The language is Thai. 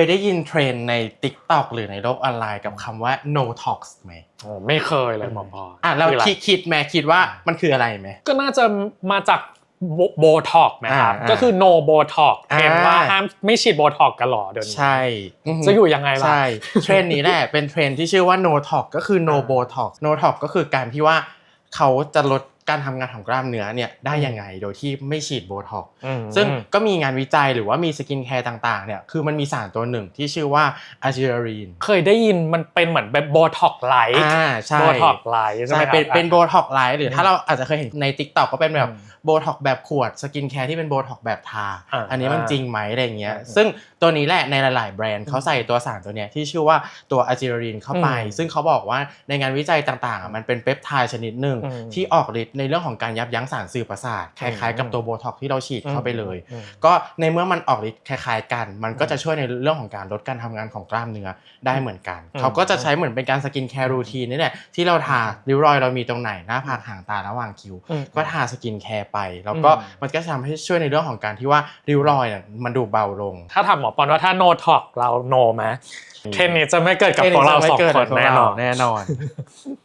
ยได้ยินเทรนด์ใน TikTok หรือในโลกออนไลน์กับคำว่า no tox ไหมโอ้ไม่เคยเลยหมอปออะเราคืออะไรคิดคิดไหมคิดว่ามันคืออะไรไหมก็น่าจะมาจากโบท็อกไหมครับอ่าก็คือ no โบท็อกอ่าเห็นว่าห้ามไม่ฉีดโบท็อกกันหรอเดี๋ยวนี้ใช่หืจะอยู่ยังไงล่ะใช่เทรนด์นี้แหละเป็นเทรนด์ที่ชื่อว่า no tox ก็คือ no อ่า botox no tox ก็คือการที่ว่าเขาจะลด การทำงานของกล้ามเนื้อเนี่ยได้ยังไงโดยที่ไม่ฉีดโบท็อกอืมซึ่งก็มีงานวิจัยหรือว่ามีสกินแคร์ต่างๆเนี่ยคือมันมีสารตัวหนึ่งที่ชื่อว่าอะจิเรีนเคยได้ยินมันเป็นเหมือนแบบโบท็อกไลท์อ่าใช่โบท็อกไลท์ใช่ใช่ไหมครับเป็นเป็นโบท็อกไลท์หรืออืมถ้าเราอาจจะเคยเห็นใน t ิ k t o k ก็เป็นแบบอืมโบท็อกแบบขวดสกินแคร์ที่เป็นโบท็อกแบบทาอ่าอันนี้มันจริงไหมอะไรอย่างเงี้ยอืมซึ่งตัวนี้แหละในหลายๆแบรนด์เขาใส่ตัวสารตัวเนี้ยที่ชื่อว่าตัวอะจิเรีนเข้าไปอืมซึ่งเขาบอกว่าในงานวิจัยต่างๆอะมันเป็นเปปไทด์ชนิดหนึ่งอืมที่ออกฤทธิ์ในเรื่องของการยับยั้งสารสื่อประสาทคล้ายๆ กับตัวโบท็อกที่เราฉีดเข้าไปเลยอืมก็ในเมื่อมันออกฤทธิ์คล้ายๆกัน มันก็จะช่วยในเรื่องของการลดการทำงานของกล้ามเนื้อได้เหมือนกันอืมเขาก็จะใช้เหมือนเป็นการสกินแคร์รูทีนนี่แหละที่เราทาริ้วรอยเรามีตรงไหนหน้าผากหางตาระหว่างคิ้วอืมก็ทาสกินแคร์ไป แล้วก็อืมมันก็จะทำให้ช่วยในเรื่องของการที่ว่าริ้วรอยเนี่ยมันดูเบาลง ถ้าถามหมอปอนว่าถ้าโนท็อกเราโนไหมเทรนด์นี้จะไม่เกิดกับพวกเราสองคนแน่นอนแน่นอน